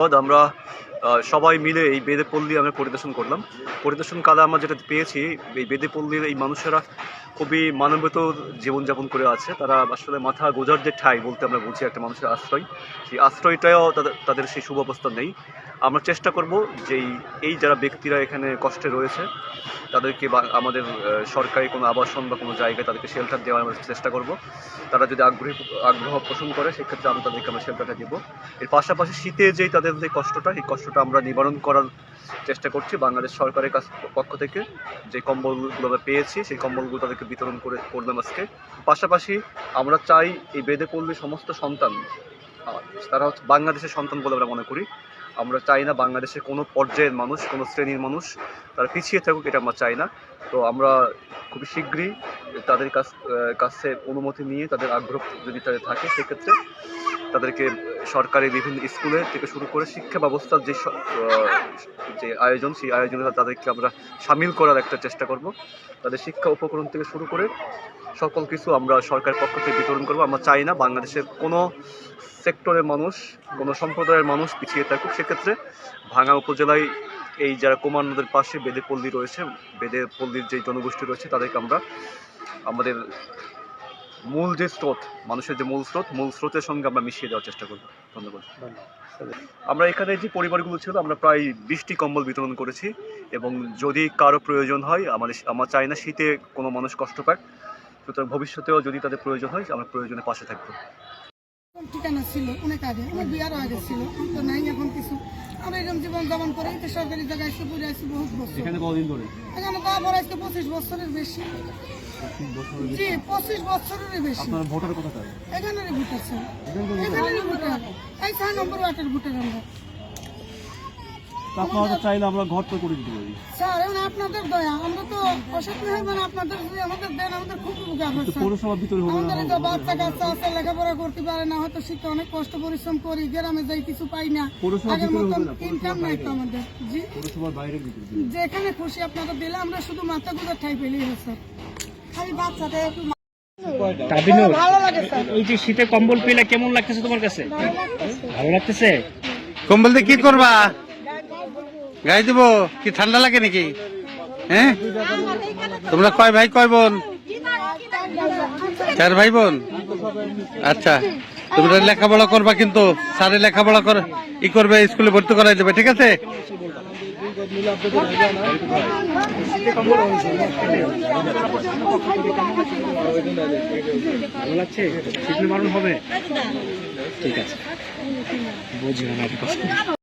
আমরা সবাই মিলে এই বেদে পল্লী আমরা পরিদর্শন করলাম। পরিদর্শন কালে আমরা যেটা পেয়েছি, এই বেদে পল্লীর এই মানুষেরা খুবই মানবত জীবনযাপন করে আছে। তারা আসলে মাথা গোজার যে ঠাই বলতে আমরা বলছি একটা মানুষের আশ্রয়। সেই আশ্রয়টাও তাদের তাদের সেই সুব্যবস্থা নেই। আমরা চেষ্টা করব যে এই- যারা ব্যক্তিরা এখানে কষ্টে রয়েছে, তাদেরকে বা, আমাদের সরকারি কোনো আবাসন বা কোনো জায়গায় তাদেরকে শেল্টার দেওয়ার আমরা চেষ্টা করব। তারা যদি আগ্রহী, আগ্রহ পোষণ করে, সেক্ষেত্রে আমরা তাদেরকে আমরা শেল্টারটা দেবো। এর পাশাপাশি শীতে যেই তাদের যে কষ্টটা এই কষ্টটা আমরা নিবারণ করার চেষ্টা করছি, বাংলাদেশ সরকারের কাছ পক্ষ থেকে যে কম্বলগুলো আমরা পেয়েছি, সেই কম্বলগুলো তাদেরকে বিতরণ করে করলাম আজকে। পাশাপাশি আমরা চাই এই বেদে পল্লী সমস্ত সন্তান তারা হচ্ছে বাংলাদেশের সন্তান বলে আমরা মনে করি। আমরা চাই না বাংলাদেশের কোনো পর্যায়ের মানুষ, কোনো শ্রেণির মানুষ তারা পিছিয়ে থাকুক, এটা আমরা চাই না। তো আমরা খুবই শীঘ্রই তাদের কাছ কাছে অনুমতি নিয়ে তাদের আগ্রহ যদি তাদের থাকে, সেক্ষেত্রে তাদেরকে সরকারি বিভিন্ন স্কুলে থেকে শুরু করে শিক্ষা ব্যবস্থার যে যে আয়োজন, সেই আয়োজনে তাদেরকে আমরা সামিল করার একটা চেষ্টা করব। তাদের শিক্ষা উপকরণ থেকে শুরু করে সকল কিছু আমরা সরকারের পক্ষ থেকে বিতরণ করব। আমরা চাই না বাংলাদেশের কোনো সেক্টরের মানুষ, কোনো সম্প্রদায়ের মানুষ পিছিয়ে থাকুক। সেক্ষেত্রে ভাঙা উপজেলায় এই যারা কুমার নদের পাশে বেদে পল্লী রয়েছে, বেদে পল্লীর যে জনগোষ্ঠী রয়েছে, তাদেরকে আমরা আমাদের মূল যে স্রোত, মানুষের যে মূল স্রোত, মূল স্রোতের সঙ্গে আমরা মিশিয়ে দেওয়ার চেষ্টা করব। ধন্যবাদ। আমরা এখানে যে পরিবারগুলো ছিল, আমরা প্রায় বিশটি কম্বল বিতরণ করেছি এবং যদি কারও প্রয়োজন হয়, আমাদের আমার চাই না শীতে কোনো মানুষ কষ্ট পাক, সুতরাং ভবিষ্যতেও যদি তাদের প্রয়োজন হয়, আমরা প্রয়োজনে পাশে থাকব। ঠিকানা ছিল অনেক আগে আমার বিয়ারও আগে ছিল তো নাই এখন কিছু। আমরা এরকম জীবন যাপন করে তো সরকারি জায়গায় এসে পড়ে আসি বহুত বছর। এখানে কদিন ধরে? এখানে আজকে পঁচিশ বছরের বেশি। জি পঁচিশ বছরের বেশি। আপনার ভোটার কোথাকার? এখানেরই ভোটার স্যার এখানেরই ভোটার। এই ছয় নম্বর ওয়ার্ডের ভোটার আমরা। তা আপনারা তো চাইলে আমরা ঘর তো করে দিতে পারি। স্যার এখন আপনাদের দয়া আমরা তো অসুখ হয় মানে আপনাদের যদি আমাদের দেন আমাদের খুব উপকার হয় স্যার। পৌরসভার ভিতরে হবে আমাদের তো বাচ্চা কাচ্চা আছে লেখাপড়া করতে পারে না হয়তো শিক্ষা অনেক কষ্ট পরিশ্রম করি গ্রামে যাই কিছু পাই না। আগের মতন ইনকাম নাই তো আমাদের। জি? পৌরসভার বাইরের যেখানে খুশি আপনারা দিলে আমরা শুধু মাথা গুলো ঠাই পেলেই হয় স্যার। খালি বাচ্চাদের একটু তাবিনুর ভালো লাগে স্যার। এই যে শীতে কম্বল পেলে কেমন লাগতেছে তোমার কাছে? ভালো লাগতেছে? কম্বল দিয়ে কি করবা? গাই দিব? কি ঠান্ডা লাগে নাকি? হ্যাঁ? তোমরা কয় ভাই, কয় বোন? চার ভাই বোন? আচ্ছা তোমরা লেখাপড়া করবা কিন্তু। স্যারে লেখাপড়া করে ই করবে, স্কুলে ভর্তি করাই দেবে, ঠিক আছে? ঠিক আছে। বুঝলাম।